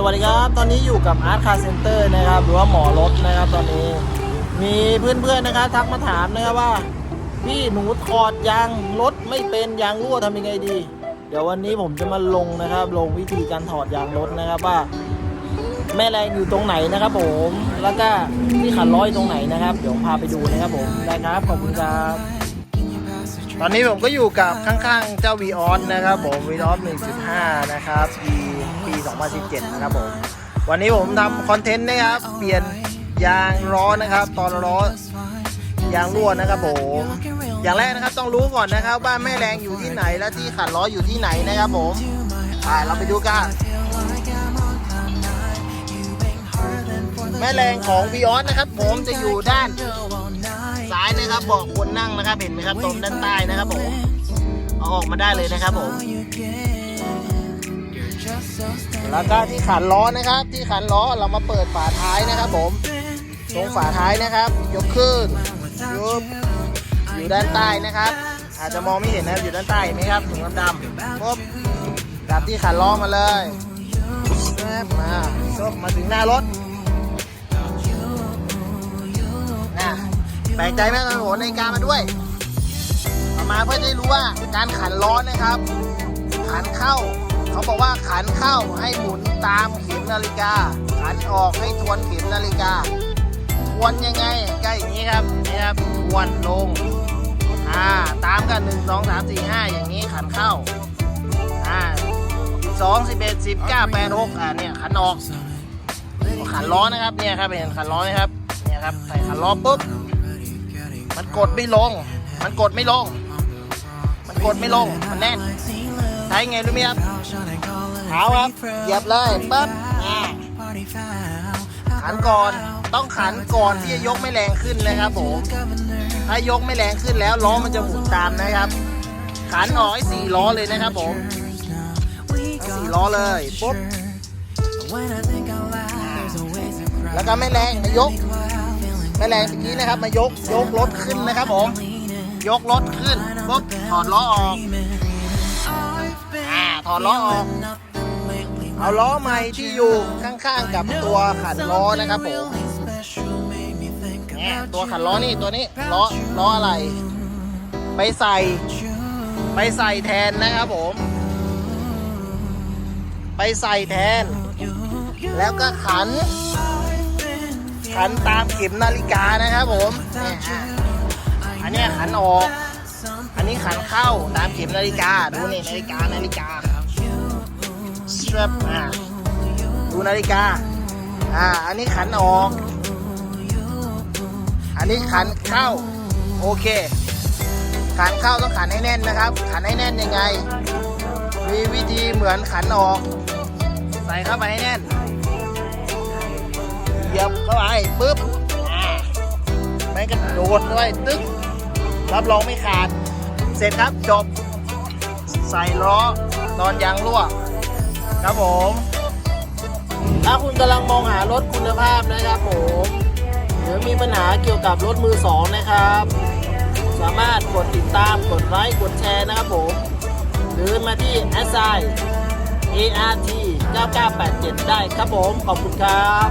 สวัสดีครับ ตอนนี้อยู่กับอาร์ตคาร์เซ็นเตอร์นะครับ หรือว่าหมอรถนะครับ ตอนนี้ มีเพื่อนๆนะครับทักมาถามนะครับว่า พี่หนูถอดยางรถไม่เป็นยางรั่วทำยังไงดี เดี๋ยววันนี้ผมจะมาลงนะครับ ลงวิธีการถอดยางรถนะครับว่า แม่แรงอยู่ตรงไหนนะครับ ผม แล้วก็ที่ขันร้อยตรงไหนนะครับ เดี๋ยวพาไปดูนะครับผมได้ครับขอบคุณครับ ตอนนี้ผมก็อยู่กับข้างๆ เจ้า v ีออสนะครับผม v ีออส1.5 นะครับ ปีปี 2017 นะครับผม วันนี้ผมทำคอนเทนต์นะครับ เปลี่ยนยางล้อนะครับ ตอนล้อยางรั่วนะครับผมอย่างแรกนะครับต้องรู้ก่อนนะครับว่าแม่แรงอยู่ที่ไหนและที่ขัดล้ออยู่ที่ไหนนะครับผมอ่าเราไปดูกันแม่แรงของ v ีออสนะครับ ผมจะอยู่ด้าน เบอกคนนั่งนะครับเห็นไหมครับตรงด้านใต้นะครับผมเอาออกมาได้เลยนะครับผมแล้วก็ที่ขันล้อนะครับ ที่ขันล้อเรามาเปิดฝาท้ายนะครับ ผมตรงฝาท้ายนะครับ ยกขึ้นยุบอยู่ด้านใต้นะครับ อาจจะมองไม่เห็นนะครับอยู่ด้านใต้เห็นไหมครับถุงดำๆปุ๊บจับที่ขันล้อมาเลยแป๊บมาชกมาถึงหน้ารถ แปลกใจไหมตอนโหนนาฬิกามาด้วยเอามาเพื่อจะได้รู้ว่าการขันล้อนะครับ ขันเข้า เขาบอกว่าขันเข้าให้หมุนตามเข็มนาฬิกา ขันออกให้ทวนเข็มนาฬิกา ทวนยังไงใกล้อย่างนี้ครับนี่ครับทวนลงอ่าตามกันหนึ่งสองสามสี่ห้าอย่างนี้ขันเข้าอ่าสองสิบเอ็ดสิบเก้าแปดหกอ่าเนี่ยขันออกขันล้อนะครับเนี่ยครับเห็นขันล้อไหมครับเนี่ยครับใส่ขันล้อปุ๊บ มันกดไม่ลง มันกดไม่ลง มันกดไม่ลง มันแน่นใช้ไงรู้ไหมครับเท้าครับ เหยียบเลยปั๊บขันก่อน ต้องขันก่อนที่จะยกไม่แรงขึ้นนะครับผม ถ้ายกไม่แรงขึ้นแล้วล้อมันจะหมุนตามนะครับ ขันออกให้สี่ล้อเลยนะครับผมสี่ล้อเลยปุ๊บแล้วก็ไม่แรงยก ไม่แรงเมื่อกี้นะครับ มายกยกรถขึ้นนะครับผม ยกรถขึ้นปุ๊บถอดล้อออกอ่าถอดล้อออก เอาล้อใหม่ที่อยู่ข้างๆกับตัวขันล้อนะครับผมเนี่ยตัวขันล้อนี่ตัวนี้ล้อล้ออะไร ไปใส่ ไปใส่แทนนะครับผม ไปใส่แทน แล้วก็ขัน ขันตามเข็มนาฬิกานะครับผมเนี่ยอะอันเนี้ยขันออก อันนี้ขันเข้าตามเข็มนาฬิกา ดูนี่นาฬิกานาฬิกา strap อ่าดูนาฬิกา อ่า อันนี้ขันออก อันนี้ขันเข้า โอเค ขันเข้าต้องขันให้แน่นนะครับ ขันให้แน่นยังไง มีวิธีเหมือนขันออก ใส่เข้าไปให้แน่นเหยียบเข้า ไปปุ๊บอ่าไม่กระโดดด้วยตึ๊กรับรองไม่ขาด เสร็จครับจบ ใส่ล้อนอนยางรั่ว ครับผม ถ้าคุณกำลังมองหารถคุณภาพนะครับผม หรือมีปัญหาเกี่ยวกับรถมือสองนะครับ สามารถกดติดตามกดไลค์กดแชร์นะครับผม หรือมาที่ s i ART 9987 ได้ครับผม ขอบคุณครับ